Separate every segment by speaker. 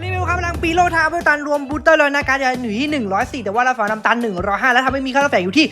Speaker 1: รีวิวครับพลังปีโลทาเพื่อตันรวมบูสเตอร์เลยนะการจะอยู่ที่ 104 แต่ว่าเราฝังน้ำตาล105 แล้วทำให้มีค่าแฝงอยู่ที่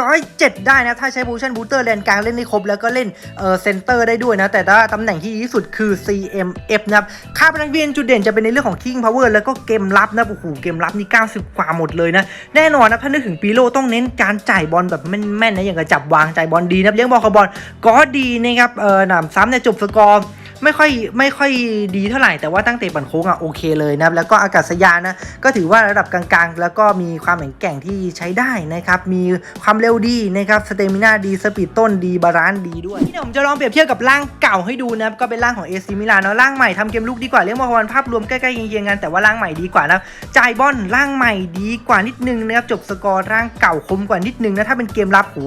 Speaker 1: 107 ได้นะ ถ้าใช้บูชันบูสเตอร์เลนกลางเล่นได้ครบ แล้วก็เล่นเออเซนเตอร์ได้ด้วยนะ แต่ถ้าตำแหน่งที่ดีที่สุดคือ CMF นะครับ ค่าพลังเวียนจุดเด่นจะเป็นในเรื่องของ King Power แล้วก็เกมรับนะโอ้โหเกมรับนี่ 90 กว่าหมดเลยนะ แน่นอนนะถ้านึกถึงปีโลต้องเน้นการจ่ายบอลแบบแม่นๆนะอย่างกับจับวางจ่ายบอลดีนะเลี้ยงบอลกับบอลก็ดีนะครับเออหนำซ้ำเนี่ยจบสกอร์ ไม่ค่อยไม่ค่อยดีเท่าไหร่แต่ว่าตั้งเตะปั่นโค้งอะโอเคเลยนะครับแล้วก็อากาศยานนะก็ถือว่าระดับกลางๆ แล้วก็มีความแข็งแกร่งที่ใช้ได้นะครับมีความเร็วดีนะครับสเตมินาดีสปีดต้นดีบาลานซ์ดีด้วยที่เดี๋ยวผมจะลองเปรียบเทียบกับร่างเก่าให้ดูนะครับก็เป็นร่างของเอซิมิลานเนาะร่างใหม่ทำเกมลุกดีกว่าเรียกว่าวันภาพรวมใกล้ๆเคียงๆกันแต่ว่าร่างใหม่ดีกว่านะจ่ายบอลร่างใหม่ดีกว่านิดนึงนะครับจบสกอร์ร่างเก่าคมกว่านิดนึงนะถ้าเป็นเกมรับโห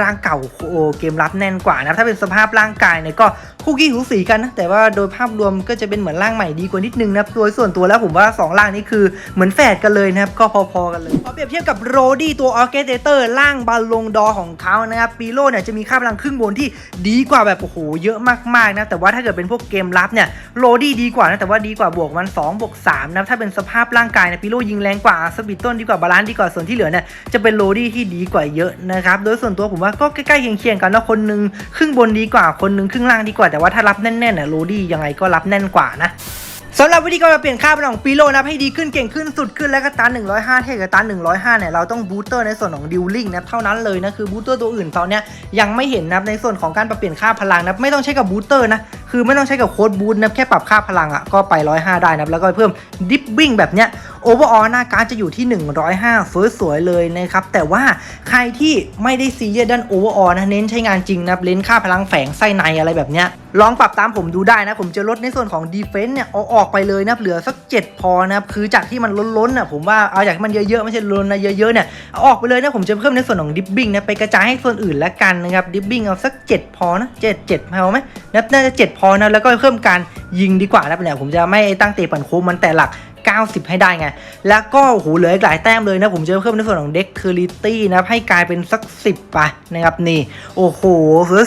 Speaker 1: ร่างเก่าโอเกมรับแน่นกว่านะถ้าเป็นสภาพร่างกายเนี่ยก็คู่กี้หูสีกันนะแต่ว่าโดยภาพรวมก็จะเป็นเหมือนร่างใหม่ดีกว่านิดนึงนะครับโดยส่วนตัวแล้วผมว่าสองร่างนี้คือเหมือนแฝดกันเลยนะครับก็พอๆกันเลยพอเปรียบเทียบกับโรดี้ตัวออเคสเตอร์ร่างบาลงดอของเขานะครับปีโลเนี่ยจะมีค่าพลังครึ่งบนที่ดีกว่าแบบโอ้โหเยอะมากๆนะแต่ว่าถ้าเกิดเป็นพวกเกมรับเนี่ยโรดี้ดีกว่านะแต่ว่าดีกว่าบวกมัน2บวก3นะถ้าเป็นสภาพร่างกายนี่ยปีโลยิงแรงกว่าสปีดต้นดีกว่าบาลานซ์ดีกว่าส่วนที่เหลือเนี่ยจะเป็นโรดี้ที่ดีกว่าเยอะนะครับโดยส่วนตัวผมว่าก็ใกล้ๆเคียงๆกันนะคนหนึงครึ่งบนดีกว่าคนหนึงครึ่งล่างดีกว่าแต่ว่าถ้ารับแน่นๆเนี่ยโรดี้ยังไงก็รับแน่นกว่านะสำหรับวิธีการเปลี่ยนค่าพลังของปีโลนะครับให้ดีขึ้นเก่งขึ้นสุดขึ้นและก็ตัน105 เท่กับตัน105 เนี่ยเราต้องบูสเตอร์ในส่วนของดิวลิงนับเท่านั้นเลยนะคือบูสเตอร์ตัวอื่นตอนเนี้ยยังไม่เห็นนับในส่วนของการปรับเปลี่ยนค่าพลังนับไม่ต้องใช้กับบูสเตอร์นะคือไม่ต้องใช้กับโค้ดบูสต์นะครับแค่ปรับค่าพลังอะก็ไป 105 ได้นับแล้วก็เพิ่มดิฟวิ่งแบบเนี้ย โอเวอร์ออลหน้าการ์ดจะอยู่ที่ 105เฟิร์สสวยเลยนะครับ แต่ว่าใครที่ไม่ได้ซีเรียสด้านโอเวอร์ออลนะเน้นใช้งานจริงนะเน้นค่าพลังแฝงไส้ในอะไรแบบเนี้ยลองปรับตามผมดูได้นะ ผมจะลดในส่วนของดีเฟนต์เนี่ยเอาออกไปเลยนะ เหลือสัก 7 พอนะคือจากที่มันล้นๆน่ะผมว่าเอาจากที่มันเยอะๆ ไม่ใช่ล้นนะเยอะๆเนี่ยเอาออกไปเลยนะ ผมจะเพิ่มในส่วนของดิฟบิ้งนะไปกระจายให้ส่วนอื่นละกันนะครับดิฟบิ้งเอาสัก 7 พอนะ7 7พอไหมนะน่าจะ7พอนะแล้วก็เพิ่มการยิงดีกว่านะเนี่ยผมจะไม่ตั้งเตะปั่นโค้งมันแต่หลัก 90 ให้ได้ไง แล้วก็โหเหลืออีกหลายแต้มเลยนะ ผมจะเพิ่มในส่วนของเด็กเทอริตี้นะครับให้กลายเป็นสัก 10ไปนะครับนี่ โอ้โห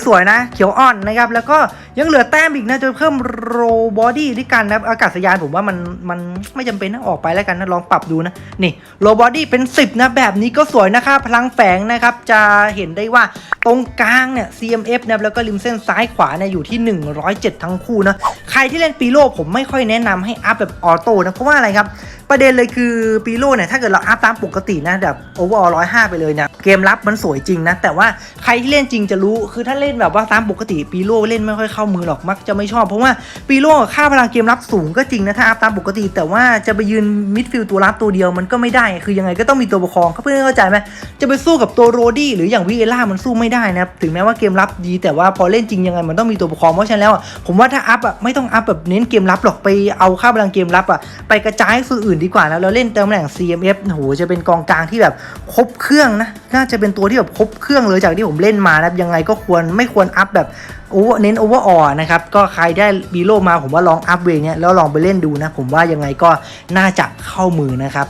Speaker 1: สวยๆนะ เขียวอ่อนนะครับ แล้วก็ ยังเหลือแต้มอีกนะจะเพิ่มโรบอดี้ด้วยกันนะอากาศยานผมว่ามันมันไม่จำเป็นนะออกไปแล้วกันนะลองปรับดูนะนี่โรบอดี้เป็น 10 นะแบบนี้ก็สวยนะครับพลังแฝงนะครับจะเห็นได้ว่าตรงกลางเนี่ย CMF นะแล้วก็ริมเส้นซ้ายขวาเนี่ยอยู่ที่ 107 ทั้งคู่นะใครที่เล่นปีโลผมไม่ค่อยแนะนำให้อัพแบบออโต้นะเพราะว่าอะไรครับ ประเด็นเลยคือปีโลเนี่ยถ้าเกิดเราอัพตามปกตินะแบบโอเวอร์ออร้อยห้าไปเลยเนี่ยเกมรับมันสวยจริงนะ แต่ว่าใครที่เล่นจริงจะรู้คือถ้าเล่นแบบว่าตามปกติปีโลเล่นไม่ค่อยเข้ามือหรอกมักจะไม่ชอบ เพราะว่าปีโลค่าพลังเกมรับสูงก็จริงนะถ้าอัพตามปกติ แต่ว่าจะไปยืนมิดฟิลด์ตัวรับตัวเดียวมันก็ไม่ได้ คือยังไงก็ต้องมีตัวประคองเขาเพื่อนเข้าใจไหมจะไปสู้กับตัวโรดี้หรืออย่างวิเอล่ามันสู้ไม่ได้นะครับถึงแม้ว่าเกมรับดี แต่ว่าพอเล่นจริงยังไงมันต้องมีตัวประคองเพราะฉะนั้นแล้วผมว่าถ้าอัพอะไม่ต้องอัพแบบเน้นเกมรับหรอกไปเอาค่าพลังเกมรับอะไปกระจายให้ส่วนอื่นดีกว่านะแล้วเล่นตำแหน่ง CMF โหจะเป็นกองกลางที่แบบครบเครื่องนะน่าจะเป็นตัวที่แบบครบเครื่องเลยจากที่ผมเล่นมานะยังไงก็ควรไม่ควรอัพแบบโอเวอร์เน้นโอเวอร์ออนะครับก็ใครได้บีโลมาผมว่าลองอัพเวงเนี้ยแล้วลองไปเล่นดูนะ ผมว่ายังไงก็น่าจะเข้ามือนะครับ